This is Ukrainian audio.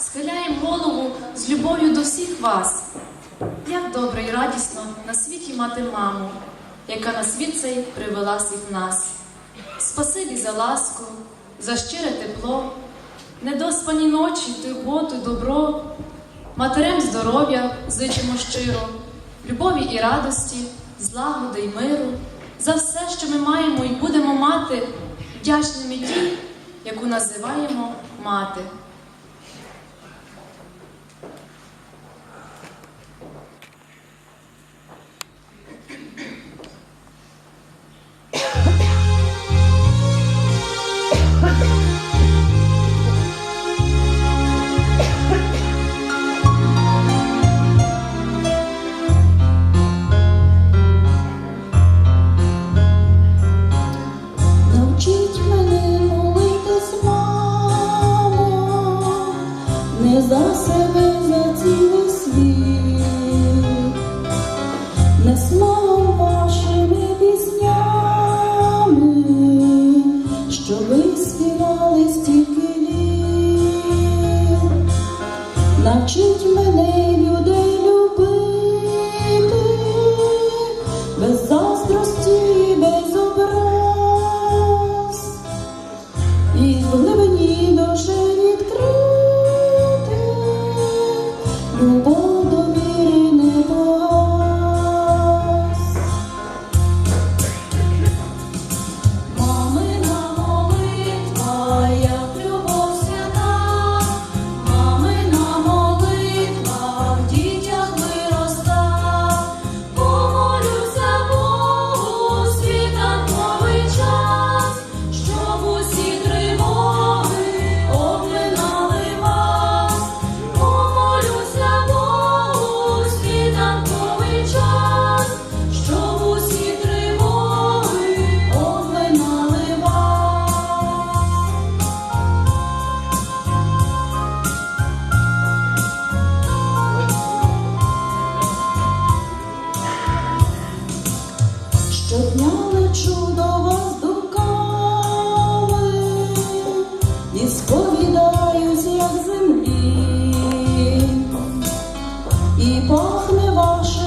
Схиляємо голову з любов'ю до всіх вас. Як добре і радісно на світі мати маму, яка на світ цей привела всіх нас. Спасибі за ласку, за щире тепло, недоспані ночі, турботу, добро, матерям здоров'я зичимо щиро, любові і радості, злагоди й миру, за все, що ми маємо і будемо мати, вдячними тій, яку називаємо мати. Що ви співали стільки літ. Навчіть мене людей любити, без заздрості, без образ, і в глибині душі відкрити, любов Щодня лечу до вас дукали, і сповідаюсь, як землі, і пахне вашими